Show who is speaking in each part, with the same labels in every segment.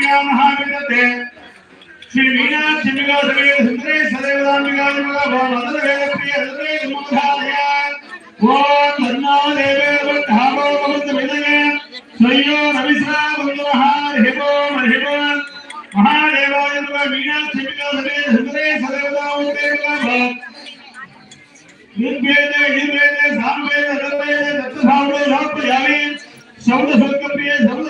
Speaker 1: महाविद्या महाविदते श्री मीनाक्षी मिगा सवे सुंदरे सदैवदांबिका मिगा भवनदर वेदप्रिय हृदय सुमधाय ओम धन्ना देवे वधामो भवत विदये स्वयो रविसा भवनहार हेमो महेमो महादेवाय नमः मीनाक्षी मिगा सवे सुंदरे सदैवदांबिका मिगा भवत निर्वेदे निर्वेदे सामवेदे रवेदे दत्त सामवेदे रात यावे शब्द सुख प्रिय शब्द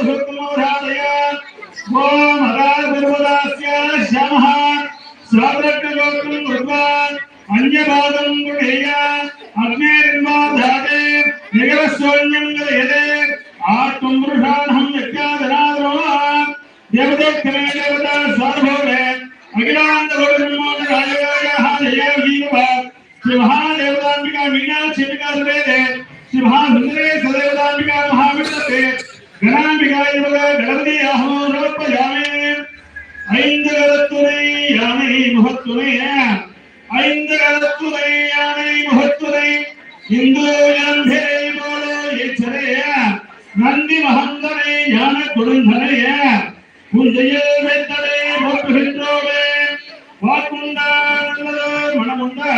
Speaker 1: ஓம் அகார்பர்வதாஸ்ய ஷமஹ ஸ்ராவக்ரகோத்ரம் குருவான் அன்யபாதம் குணேயா அக்னேரின்மா தாதே நிகரசோன்யம் கலயதே ஆத்மம் புருஷாணம் தேவதே நந்தி மகந்தனே ஞான கொடுந்தனைய உன் செய்யல் வைத்தலை போற்றுகின்றோமே. வாக்குண்டா நல்லதோர் மனமுண்டா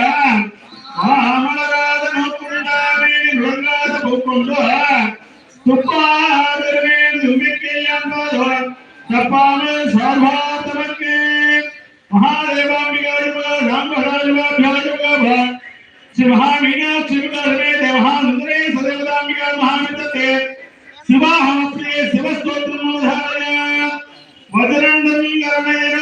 Speaker 1: ஆமலராத நோக்குண்டா மேலி நுழங்காத மகாதேவாம்பிகாருமா ராமராஜுவா பியாஜுவா சிவஹா மீனாட்சி शिवाहमस्ये शिवस्तोत्रमोधारय वज्रण्डमीकरणेन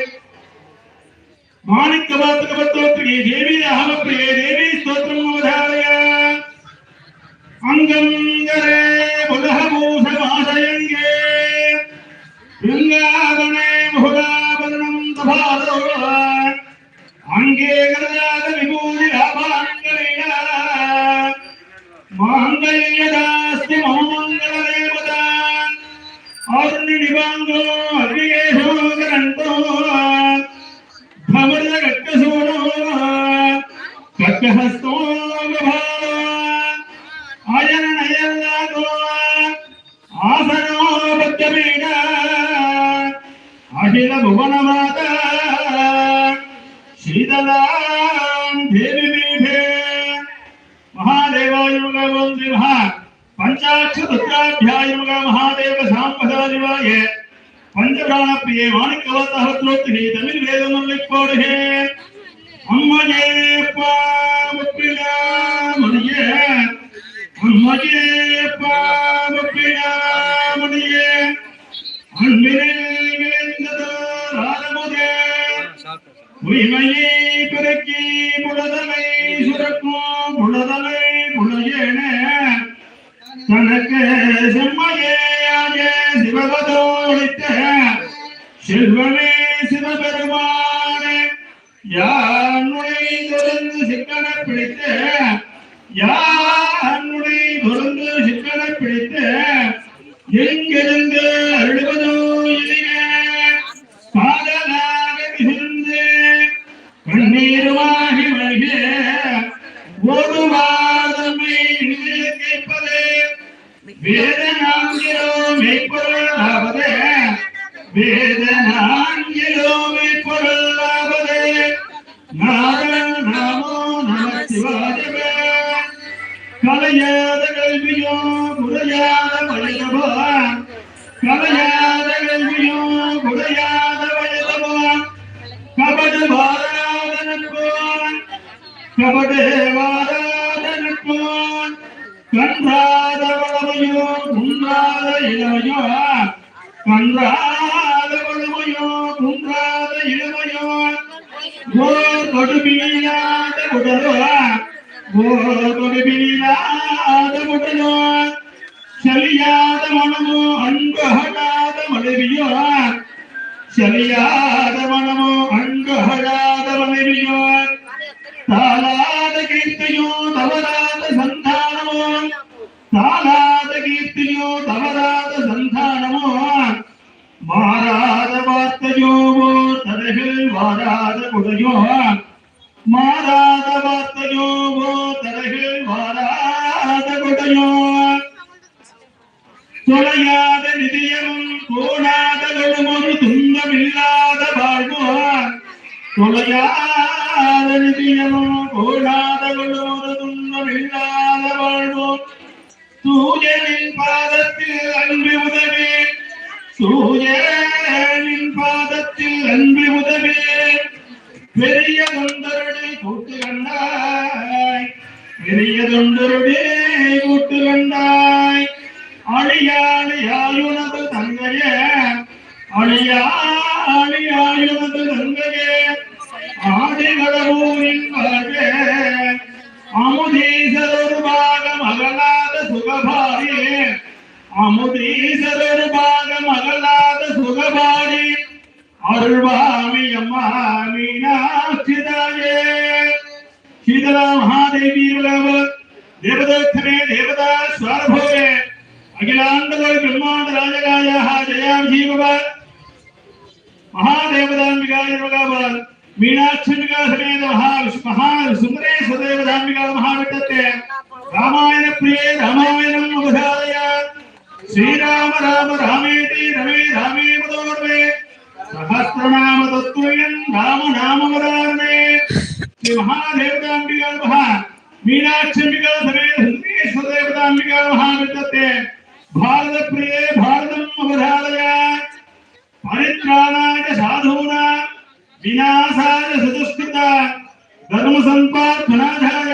Speaker 1: மாணிக்க வாத்தகவத்தோத்ரியே தேவி அகமப்பிரியே தேவி ஸ்தோத்திரம் அவதாரய அங்கங்கரே अखिल भुवन माता, शीतला महादेव युग पंचाक्षाध्याय महादेव सांपदाय पंच प्राण प्रिय वाणी कवता तमिल वेद मल्लिकोड़े अम्मजे पापिना मनिये। உரிமையே பிறக்கி புலதலை சுரக்கும் புலதலை புலையேன தனக்கு செம்மையாக சிவபதோளித்த செல்வமே Yeah. வளமையோ குன்றாத இளமையோ கன்றாத வளமையோ குன்றாத இளமையோ கோர் கொடுமையில்லாத உடலோ கோர் கொடுமையில்லாத உடலோ செலியாத மனமோ அன்பு அகலாத மனைவியோ செலியாத மனமோ அன்பு அகலாத மனைவியோ தாளாத கீர்த்தியோ தவறாத தாளாத கீர்த்தியோ தவறாத சந்தானமோ மாறாத வார்த்தையோ தரைகள் வாராத குடையோ மாறாத வார்த்தையோ தரைகள் வாராத குடையோ தொலையாத நிதியமும் கோணாதகளும் ஒரு துன்பமில்லாத வாழ்வோ தொலையாத நிதியமும் கோணாதகளும் ஒரு துன்பமில்லாத வாழ்வோ சூரியனின் பாதத்தில் அன்பு உதவே. சூரியனின் பாதத்தில் அன்பு உதவே. பெரிய தொண்டருடைய கூட்டு கண்டாய். பெரிய தொண்டருடைய கூட்டு கண்டாய். அழியாளியாயுனது தங்கையே. அழியாளியாயுனது தங்கையே. ஆதிகளூரின் வாழ்வே அமுதீசரொரு பாகம் சுகபாடி. அமுதீசரருபாக மகளாத சுகபாடி. அருள்வாமி அம்மாமி நாச்சிதாயே. சீதலா மகாதேவி தேவதோத்தமே தேவதா ஸ்வரபோகே அகிலாண்டதோ பிரம்மாண்ட ராஜகாயாக ஜயாஜீபவான் மகாதேவதாம்பிகாயோகாவான் மீனாட்சி சமேத மகா மகா சுந்தரே சுதேவதாம்பிகா மகாவிட்டத்தே. రామాయణ ప్రియే రామాయణం అవధారయ శ్రీరామ రామ రామేటి రమే రామే మదోర్వే సహస్రనామ తత్వయం రామ నామవరారణే శ్రీ మహాదేవతాంబికా నమః మీనాక్షంబికా సమేత హిందేశ్వర దేవతాంబికా నమః భారత ప్రియే భారతం అవధారయ పరిత్రాణాయ సాధూనా వినాశాయ సుదుష్కృత ధర్మ సంపాదనాధాయ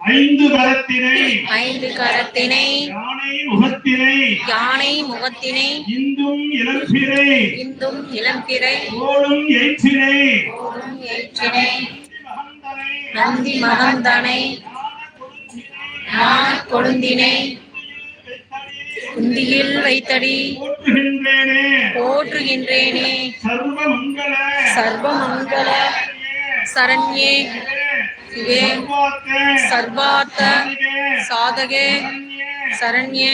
Speaker 1: ஐந்து கரத்தினை
Speaker 2: ஐந்து கரத்தினை
Speaker 1: யானை முகத்தினை
Speaker 2: யானை முகத்தினை
Speaker 1: இந்தும் இளம்பிரை
Speaker 2: இந்தும் இளம்பிறை
Speaker 1: ஓடும் எய்ச்சினை
Speaker 2: ஓடும் ஏற்றினை
Speaker 1: மகந்தனை
Speaker 2: நந்தி மகந்தனை ஞானக் கொழுந்தினை குந்தியில் வைத்தடி
Speaker 1: போற்றுகின்றேனே
Speaker 2: போற்றுகின்றேனே
Speaker 1: சர்வ மங்கள
Speaker 2: சர்வமங்கள சரண்யே யுகே சர்வார்த்த சாதகே சரண்யே.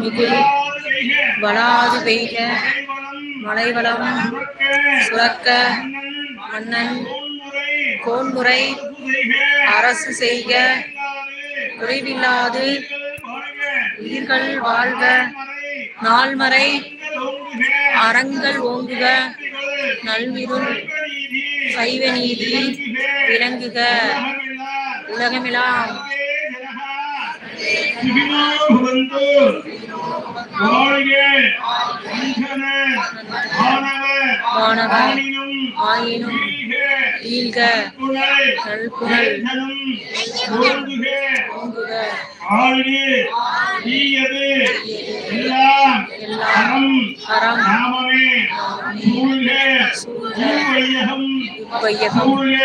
Speaker 2: மிகு வளாது பெய்க மலைவளம் சுரக்க மன்னன் கோன்முறை அரசு செய்க. குறைவில்லாது உயிர்கள் வாழ்க. நால்மறை அறங்கள் ஓங்குக நல்விருள் சைவ நீதி விளங்குக உலகமெல்லாம் வானவ ஆயினும் ஈழ்க நல்குணல் ஓங்குக.
Speaker 1: ஆழ்கு தீயது எல்லாம் அறம்
Speaker 2: அறம்
Speaker 1: நாமமே. சூழ்க சூழ்வையகம்
Speaker 2: வையகம்
Speaker 1: சூழ்க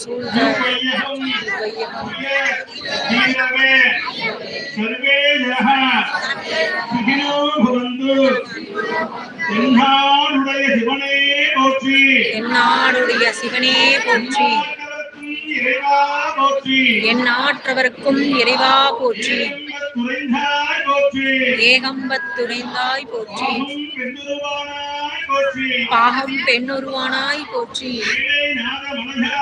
Speaker 2: சூழ்க
Speaker 1: சூழ்வையகம் சிவனே போற்றி.
Speaker 2: என் ஆற்றவர்க்கும் இறைவா போற்றி.
Speaker 1: துறைந்தாய் போற்றி
Speaker 2: ஏகம்பத்துணைந்தாய் போற்றி.
Speaker 1: பாகம் பெண்ணுருவானாய் போற்றி.
Speaker 2: பாகம்
Speaker 1: பிள்ளை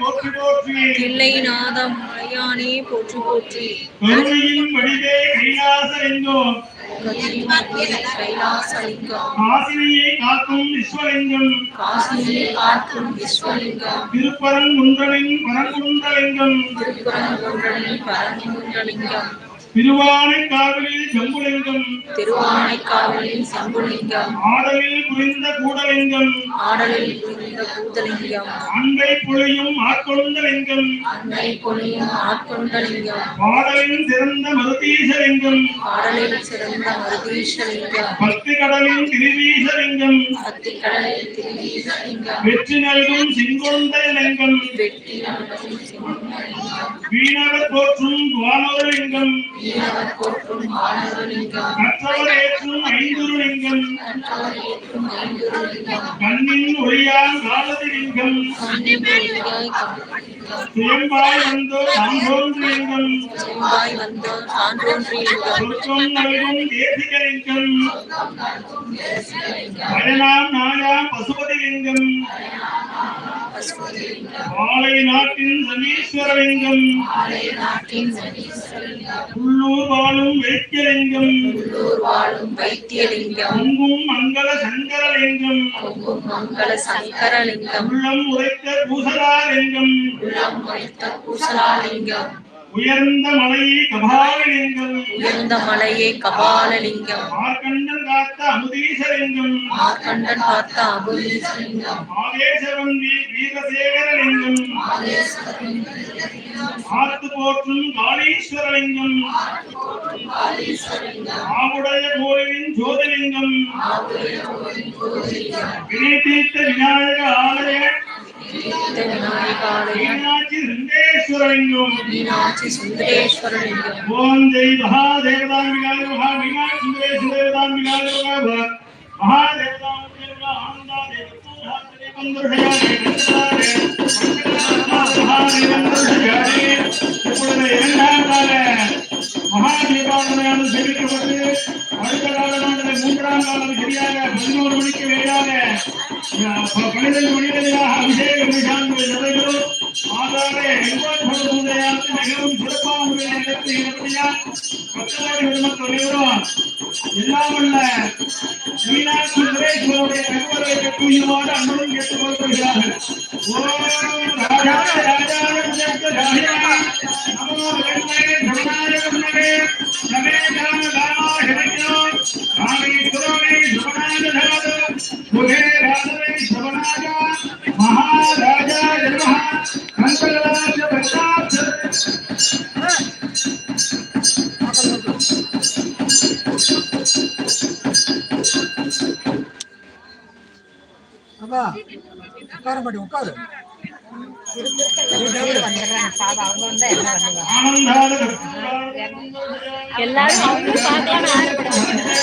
Speaker 1: போற்றி
Speaker 2: தில்லை நாதம் மலையானே போற்றி போற்றி.
Speaker 1: காசினியை காக்கும் விஸ்வலிங்கம்.
Speaker 2: காசியை காக்கும் விஸ்வலிங்கம்.
Speaker 1: திருப்பரங்குன்றலின் பரங்குன்றலிங்கம்.
Speaker 2: திருப்பரங்குன்றலின் பரங்குன்றலிங்கம்.
Speaker 1: திருவானைக்காவலில் செம்புலிங்கம்
Speaker 2: திருவானைக்காவலின் சம்புலிங்கம்
Speaker 1: ஆடலில் புரிந்த கூடலிங்கம்.
Speaker 2: ஆடலில் புரிந்த பூதலிங்கம்
Speaker 1: அன்பை புழையும் ஆட்கொண்டலிங்கம்
Speaker 2: அன்னை பொழியும் ஆட்கொண்டலிங்கம்
Speaker 1: பாடலின் சிறந்த மருதீசலிங்கம்.
Speaker 2: ஆடலில் சிறந்த மருதீஷலிங்கம்
Speaker 1: பக்தி கடலின் திருவீசலிங்கம்.
Speaker 2: அத்திக்கடலில் திருவீசலிங்கம்.
Speaker 1: வெற்றி நல்கும் சிங்கொண்டலிங்கம். வீணவர் போற்றும் துவானவலிங்கம்
Speaker 2: வீரவர் போற்றும் ஆனந்தலிங்கம்
Speaker 1: மற்றவர் ஏற்றும் ஐந்துருலிங்கம். கண்ணின் ஒளியால் காலதிலிங்கம். சுயம்பாய்
Speaker 2: வந்தோர் சான்றோன்றிலிங்கம்.
Speaker 1: சொர்க்கம் நல்கும் தேசிகலிங்கம். பயனாம் நாயாம் பசுபதிலிங்கம். பாலை நாட்டின் சனீஸ்வரலிங்கம். உள்ளூர் வாழும் வைத்தியலிங்கம். அங்கும் மங்கள சங்கரலிங்கம்
Speaker 2: மங்கள சங்கரலிங்கம்.
Speaker 1: உள்ளம் உரைத்த பூசலாலிங்கம்.
Speaker 2: உள்ளம் உரைத்த பூசலாலிங்கம்.
Speaker 1: உயர்ந்த மலை கபாலிலிங்கம்.
Speaker 2: உயர்ந்த மலையே கபாலலிங்கம்.
Speaker 1: மார்க்கண்டன் காத்த அமுதீசலிங்கம்.
Speaker 2: மார்க்கண்டன் பார்த்த அபுலீசலிங்கம்
Speaker 1: ஆவேசவன் வீ- வீரசேகரலிங்கம். ஆத்து போற்றும் காளீஸ்வரலிங்கம். ஆவுடைய கோயிலின் ஜோதிலிங்கம். வினை தீர்த்த விநாயக ஆலய ஓம் ஜெய் மகாதேவதாம்பிகாய மகா மீனாட்சி சுந்தரேஸ்வரேதாம்பிகாய மகா மகாதேவதாம்பிகாய சேமிக்கப்பட்டு அடுத்த காலமானது மூன்றாம் காலம் சரியாக பதினோரு மணிக்கு வெளியாக பன்னிரண்டு மணிவரையாக அபிஷேக நிகழ்ச்சி நடைபெறும். ಆದರೆ ಹೆಲ್ಮೆಟ್ ಹೊಡೆದಿದೆ ಅಂತ ನೆಗವನ್ನು ಬಿಡಪ್ಪ ಎತ್ತಿ ಎತ್ತಿಯ ಪಕ್ಕದಲ್ಲಿ ಹೆಣ್ಣು ತೊಳೆಯರು ಎಲ್ಲ ಒಳ್ಳ ಶ್ರೀನಾಥ್ ಸುಂದರೇಶ್ವರರಿಗೆ ಬೆಂಗಳೂರಿಗೆ ಪೂಜೆ ಮಾಡಿ ಅಣ್ಣನಿಗೆ ಎತ್ತುಕೊಳ್ತಿದ್ದಾರೆ ಓ ರಾಜ ರಾಜ ರಾಜ ನಮೋ ಗಣ್ಯೇ ಧರ್ಮಾಯ ಗಣ್ಯೇ ನಮೇ ಗಾಮ ಗಾಮ ಹೆಣಕ್ಯೋ ರಾಮೇ ಸುರಮೇ ಶ್ರವಣಾಗ ಧಾರ ಮುಖೇ ರಾಧವೇ ಶ್ರವಣಾಗ
Speaker 3: உட்கார மாட்டி உட்காரு.
Speaker 1: எல்லாரும் பார்க்கலாம்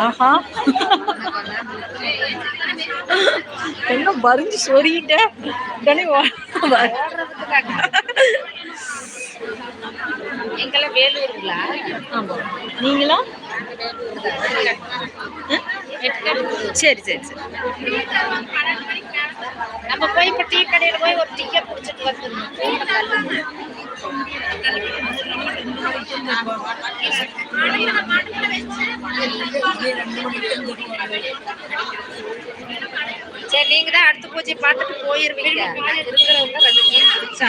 Speaker 1: ஆஹா. என்ன பறிஞ்சு வா-
Speaker 4: எங்கெல்லாம் வேலூருங்களா
Speaker 1: ஆமா. நீங்களா? சரி சரி சரி.
Speaker 4: நம்ம போய் இப்ப டீ கடையில போய் ஒரு டீயை குடிச்சிட்டு வந்துடணும். சரி நீங்க தான் அடுத்த பூஜை பார்த்துட்டு போயிருவீங்க. இருக்கிறவங்க ரெண்டு டீ குடிச்சா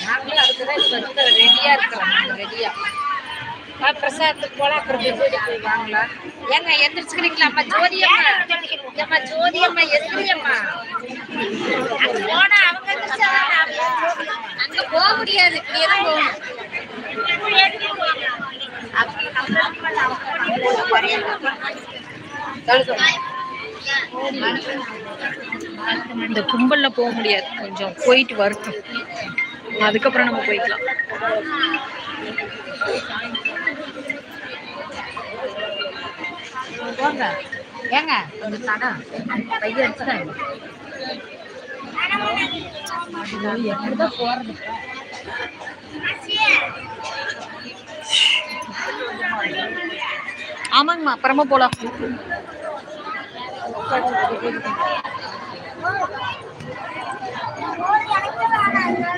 Speaker 4: நாங்களும் அதுக்குதான் இப்ப இருக்கிற ரெடியா இருக்கிறோம் ரெடியா. பிரசாதத்துக்கு போல அப்புறம் விபூதி போய் வாங்கலாம் ஏங்க எந்திரிச்சுக்கிறீங்களா? அம்மா ஜோதியம்மா. ஏம்மா ஜோதியம்மா எந்திரியம்மா அங்க போனா அவங்க அங்க போக முடியாது. இப்படியே தான் போகணும்
Speaker 1: இந்த கும்பல்ல போக முடியாது. கொஞ்சம் போயிட்டு வருத்தம் அதுக்கப்புறம் நம்ம போய்க்கலாம்.
Speaker 4: போங்க. ஏங்க கொஞ்சம் தடம் பையன் எடுத்துட்டாங்க எப்படிதான் போறது?
Speaker 1: ஆமாங்கம்மா அப்புறமா போலாம்.